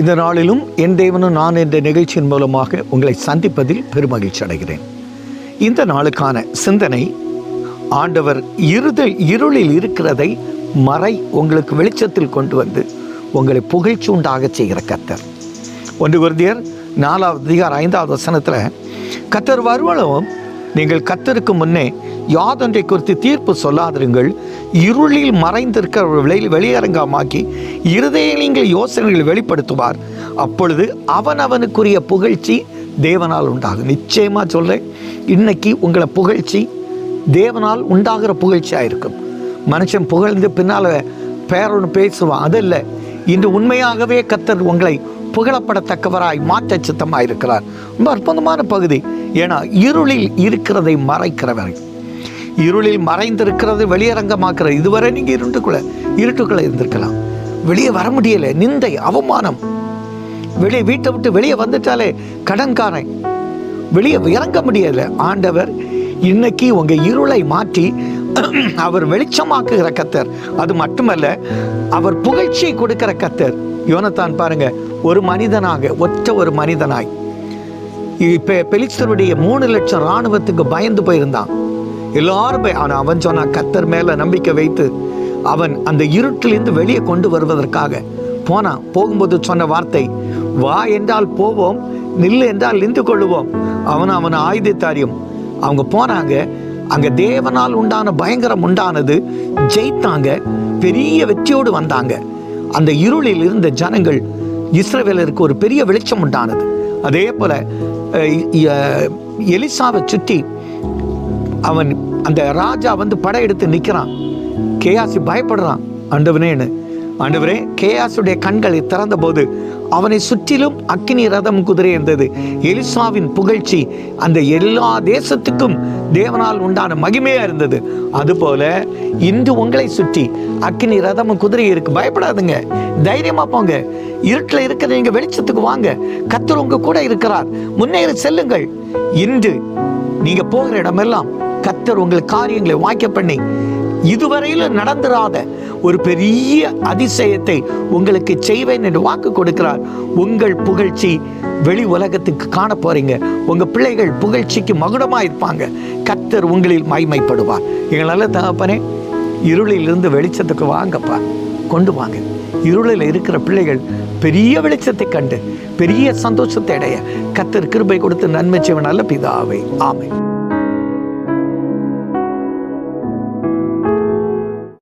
இந்த நாளிலும் என் தேவனும் நான் என்ற நிகழ்ச்சியின் மூலமாக உங்களை சந்திப்பதில் பெருமகிழ்ச்சி அடைகிறேன். இந்த நாளுக்கான சிந்தனை ஆண்டவர் இருத இருளில் இருக்கிறதை மறை உங்களுக்கு வெளிச்சத்தில் கொண்டு வந்து உங்களை புகழ்ச்சி உண்டாக செய்கிற கத்தர் ஒன்று குருதியர் நாலாவது அதிகார ஐந்தாவது வசனத்தில் கத்தர் வருவளவும் நீங்கள் கத்தருக்கு முன்னே யாதொன்றை குறித்து தீர்ப்பு சொல்லாதிருங்கள். இருளில் மறைந்திருக்கிறவர்களை வெளியரங்கமாக்கி இருதயங்கள் யோசனைகள் வெளிப்படுத்துவார். அப்பொழுது அவன் அவனுக்குரிய புகழ்ச்சி தேவனால் உண்டாகும். நிச்சயமாக சொல்கிறேன் இன்னைக்கு உங்களை புகழ்ச்சி தேவனால் உண்டாகிற புகழ்ச்சியாக இருக்கும் மனுஷன் புகழ்ந்து பின்னால் பேரொன்று பேசுவான். அது இல்லை இன்று உண்மையாகவே கத்தர் உங்களை புகழப்படத்தக்கவராய் மாற்ற சித்தமாக இருக்கிறார். ரொம்ப அற்புதமான பகுதி. ஏன்னா இருளில் இருக்கிறதை மறைக்கிறவர். இருளில் மறைந்திருக்கிறது வெளியரங்கமாக்குற இதுவரை நீங்கள் இருட்டுக்குள்ள இருட்டுக்குள்ளே இருந்திருக்கலாம். வெளியே வர முடியலை நிந்தை அவமானம். வெளியே வீட்டை விட்டு வெளியே வந்துட்டாலே கடன்காரன். வெளியே இறங்க முடியலை. ஆண்டவர் இன்னைக்கு உங்கள் இருளை மாற்றி அவர் வெளிச்சமாக்குகிற கத்தர். அது மட்டுமல்ல அவர் புகழ்ச்சியை கொடுக்கிற கத்தர். யோனத்தான் பாருங்கள் ஒரு மனிதனாக ஒற்ற ஒரு மனிதனாய். இப்போ பெலிஸ்தருடைய மூணு லட்சம் இராணுவத்துக்கு பயந்து போயிருந்தான். எல்லாரும் போய் ஆனால் அவன் சொன்னான் கத்தர் மேலே நம்பிக்கை வைத்து அவன் அந்த இருட்டிலிருந்து வெளியே கொண்டு வருவதற்காக. போனான். போகும்போது சொன்ன வார்த்தை வா என்றால் போவோம் நில்லு என்றால் நின்று கொள்ளுவோம். அவன் அவன் ஆயுதத்தாரியும் அவங்க போனாங்க. அங்கே தேவனால் உண்டான பயங்கரம் உண்டானது ஜெயித்தாங்க பெரிய வெற்றியோடு வந்தாங்க. அந்த இருளில் இருந்த ஜனங்கள் இஸ்ரேவேலருக்கு ஒரு பெரிய வெளிச்சம் உண்டானது. அதே போல அஹ், எலிசாவை சுற்றி அவன் அந்த ராஜா வந்து படையெடுத்து நிற்கிறான் கேயாசி பயப்படுறான். ஆண்டவனேன்னு ஆண்டவரே கேயாசுடைய கண்களை திறந்தபோது அவனை சுற்றிலும் அக்கினி ரதம் குதிரை இருந்தது. எலிசாவின் புகழ்ச்சி அந்த எல்லா தேசத்துக்கும் தேவனால் உண்டான மகிமையா இருந்தது. அதுபோல இன்று உங்களை சுற்றி அக்கினி ரதம் குதிரை இருக்கு. பயப்படாதுங்க. தைரியமா போங்க. இருட்டில் இருக்கிற நீங்க வெளிச்சத்துக்கு வாங்க. கத்தர் உங்க கூட இருக்கிறார். முன்னேறி செல்லுங்கள். இன்று நீங்க போகிற இடமெல்லாம் கத்தர் உங்கள் காரியங்களை வாய்க்க பண்ணி இதுவரையிலும் நடந்துராத ஒரு பெரிய அதிசயத்தை உங்களுக்கு செய்வேன் என்று வாக்கு கொடுக்கிறார். உங்கள் புகழ்ச்சி வெளி உலகத்துக்கு காண போறீங்க. உங்க பிள்ளைகள் புகழ்ச்சிக்கு மகுடமா இருப்பாங்க. கத்தர் உங்களில் மைமைப்படுவார் எங்களால தகப்பனே இருளிலிருந்து வெளிச்சத்துக்கு வாங்கப்பா. கொண்டு வாங்க. இருளில் இருக்கிற பிள்ளைகள் பெரிய வெளிச்சத்தை கண்டு பெரிய சந்தோஷத்தை அடைய கத்தர் கிருபை கொடுத்து நன்மை செய்வனால பிதாவை. ஆமை